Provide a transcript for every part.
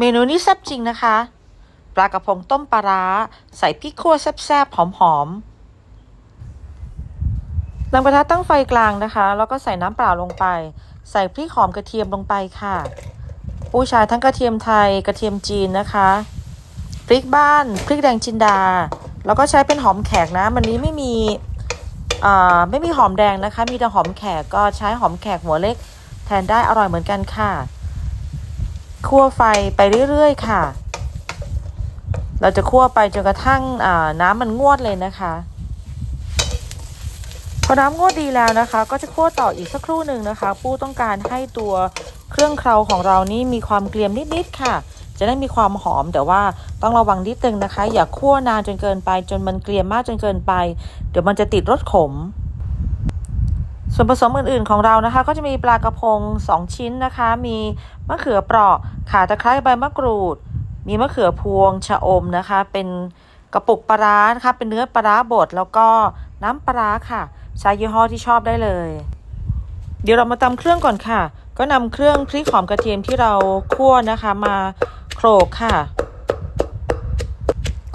เมนูนี้แซ่บจริงนะคะ ปลากระพงต้มปลาร้า ใส่พริกขั่วแซ่บๆ หอมๆนำกระทะตั้งไฟกลางนะคะ แล้วก็ใส่น้ำเปล่าลงไป ใส่พริกหอมกระเทียมลงไปค่ะ ปูชายทั้งกระเทียมไทยกระเทียมจีนนะคะ พริกบ้านพริกแดงจินดา แล้วก็ใช้เป็นหอมแขกนะมันนี้ไม่มีไม่มีหอมแดงนะคะ มีแต่หอมแขกก็ใช้หอมแขกหัวเล็กแทนได้อร่อยเหมือนกันค่ะ คั่วไฟไปเรื่อยๆค่ะ เราจะคั่วไปจนกระทั่งน้ำมันงวดเลยนะคะ พอน้ำงวดดีแล้วนะคะ ก็จะคั่วต่ออีกสักครู่หนึ่งนะคะ ปู้ต้องการให้ตัวเครื่องเคราของเรานี่มีความเกรียมนิดๆค่ะ จะได้มีความหอมแต่ว่าต้องระวังนิดนึงนะคะ อย่าคั่วนานจนเกินไป จนมันเกรียมมากจนเกินไป เดี๋ยวมันจะติดรสขม ส่วนผสมอื่นๆของเรานะคะ ก็จะมีปลากระพง 2 ชิ้นนะคะ มีมะเขือเปราะข่าตะไคร้ใบมะกรูด มีมะเขือพวงชะอมนะคะ เป็นกระปุกปลาร้านะคะเป็นเนื้อปลาร้าบดแล้วก็น้ำปลาร้าค่ะ ใช้ยี่ห้อที่ชอบได้เลย เดี๋ยวเรามาตำเครื่องก่อนค่ะ ก็นำเครื่องพริกหอมกระเทียมที่เราคั่วนะคะมาโขลกค่ะ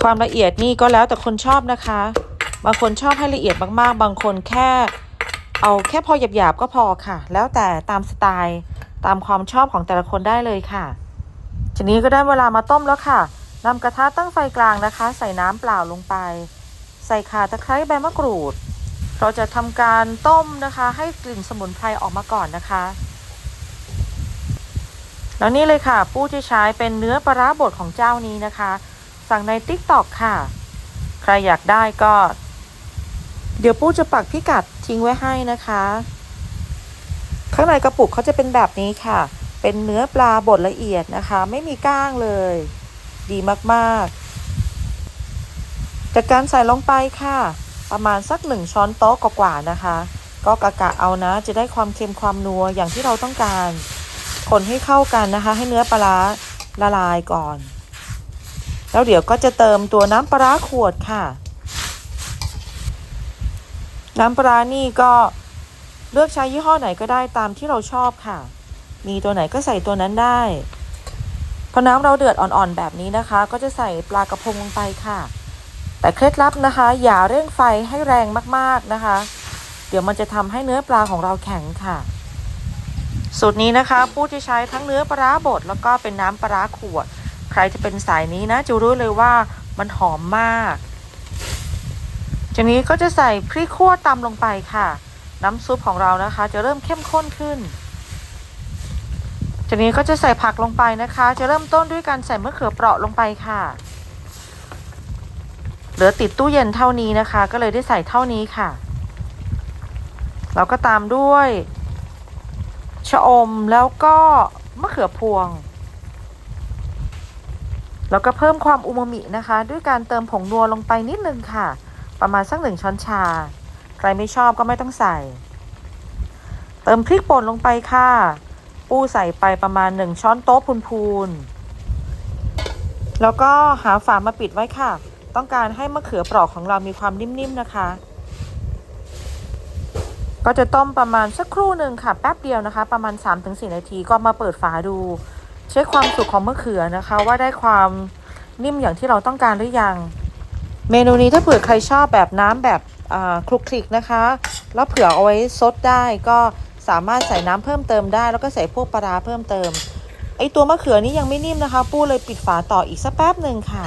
ความละเอียดนี่ก็แล้วแต่คนชอบนะคะ บางคนชอบให้ละเอียดมากๆ บางคนแค่ เอาแค่พอหยาบๆก็พอค่ะ แล้วแต่ตามสไตล์ตามความชอบของแต่ละคนได้เลยค่ะ ทีนี้ก็ได้เวลามาต้มแล้วค่ะนำกระทะตั้งไฟกลางนะคะ ใส่น้ำเปล่าลงไป ใส่ข่าตะไคร้ใบมะกรูด เราจะทำการต้มนะคะ ให้กลิ่นสมุนไพรออกมาก่อนนะคะ แล้วนี่เลยค่ะ ปู้ที่ใช้เป็นเนื้อปลาร้าบดของเจ้านี้นะคะ สั่งใน t ิ k t o k ค่ะ ใครอยากได้ก็ เดี๋ยวปู้จะปักพิกัดทิ้งไว้ให้นะคะ ข้างในกระปุกเขาจะเป็นแบบนี้ค่ะ เป็นเนื้อปลาบดละเอียดนะคะ ไม่มีก้างเลย ดีมากๆ จากการใส่ลงไปค่ะ ประมาณสักหนึ่งช้อนโต๊ะกว่าๆนะคะ ก็กะกะเอานะ จะได้ความเค็มความนัวอย่างที่เราต้องการ คนให้เข้ากันนะคะ ให้เนื้อปลาละลายก่อน แล้วเดี๋ยวก็จะเติมตัวน้ำปลาขวดค่ะ น้ำปลานี่ก็เลือกใช้ยี่ห้อไหนก็ได้ตามที่เราชอบค่ะ มีตัวไหนก็ใส่ตัวนั้นได้ พอน้ำเราเดือดอ่อนๆแบบนี้นะคะ ก็จะใส่ปลากระพงลงไปค่ะ แต่เคล็ดลับนะคะ อย่าเร่งไฟให้แรงมากๆนะคะ เดี๋ยวมันจะทำให้เนื้อปลาของเราแข็งค่ะ สูตรนี้นะคะปู้จะใช้ทั้งเนื้อปลาบดแล้วก็เป็นน้ำปลาขวด ใครจะเป็นสายนี้นะจะรู้เลยว่ามันหอมมาก จากนี้ก็จะใส่พริกขั่วตำลงไปค่ะ น้ำซุปของเรานะคะ จะเริ่มเข้มข้นขึ้น จากนี้ก็จะใส่ผักลงไปนะคะ จะเริ่มต้นด้วยการใส่มะเขือเปราะลงไปค่ะ เหลือติดตู้เย็นเท่านี้นะคะ ก็เลยได้ใส่เท่านี้ค่ะ เราก็ตามด้วยชะอมแล้วก็มะเขือพวง แล้วก็เพิ่มความอูมามินะคะ ด้วยการเติมผงนัวลงไปนิดนึงค่ะ ประมาณสักหนึ่งช้อนชา ใครไม่ชอบก็ไม่ต้องใส่ เติมพริกป่นลงไปค่ะ ปูใส่ไปประมาณหนึ่งช้อนโต๊ะพูนๆ แล้วก็หาฝามาปิดไว้ค่ะ ต้องการให้มะเขือเปราะของเรามีความนิ่มๆนะคะ ก็จะต้มประมาณสักครู่หนึ่งค่ะ แป๊บเดียวนะคะ ประมาณ 3-4 นาทีก็มาเปิดฝาดู เช็คความสุกของมะเขือนะคะ ว่าได้ความนิ่มอย่างที่เราต้องการหรือยัง เมนูนี้ถ้าเผื่อใครชอบแบบน้ำแบบคลุกคลิกนะคะ แล้วเผื่อเอาไว้ซดได้ก็สามารถใส่น้ำเพิ่มเติมได้ แล้วก็ใส่พวกปลาเพิ่มเติมไอตัวมะเขือนี้ยังไม่นิ่มนะคะ ปู้เลยปิดฝาต่ออีกสักแป๊บหนึ่งค่ะ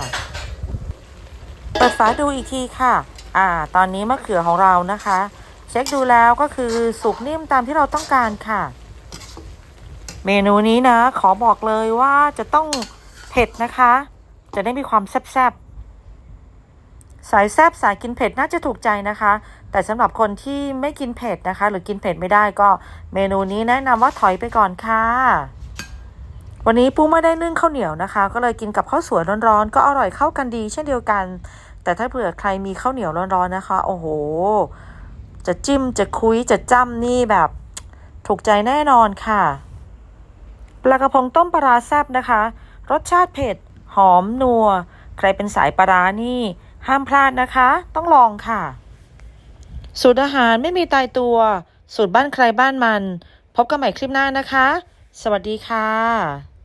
เปิดฝาดูอีกทีค่ะ อ่า ตอนนี้มะเขือของเรานะคะ เช็คดูแล้วก็คือสุกนิ่มตามที่เราต้องการค่ะ เมนูนี้นะ ขอบอกเลยว่าจะต้องเผ็ดนะคะ จะได้มีความแซ่บๆ สายแซบสายกินเผ็ดน่าจะถูกใจนะคะ แต่สำหรับคนที่ไม่กินเผ็ดนะคะ หรือกินเผ็ดไม่ได้ก็ เมนูนี้แนะนำว่าถอยไปก่อนค่ะ วันนี้ปูไม่ได้นึ่งข้าวเหนียวนะคะ ก็เลยกินกับข้าวสวยร้อนๆ ก็อร่อยเข้ากันดี เช่นเดียวกัน แต่ถ้าเผื่อใครมีข้าวเหนียวร้อนๆนะคะ โอ้โห จะจิ้มจะคุยจะจ้ำนี่แบบ ถูกใจแน่นอนค่ะปลากระพงต้มปลาแซบนะคะ รสชาติเผ็ด หอมนัว ใครเป็นสายปลานี่ ห้ามพลาดนะคะ ต้องลองค่ะ สูตรอาหารไม่มีตายตัว สูตรบ้านใครบ้านมัน พบกันใหม่คลิปหน้านะคะ สวัสดีค่ะ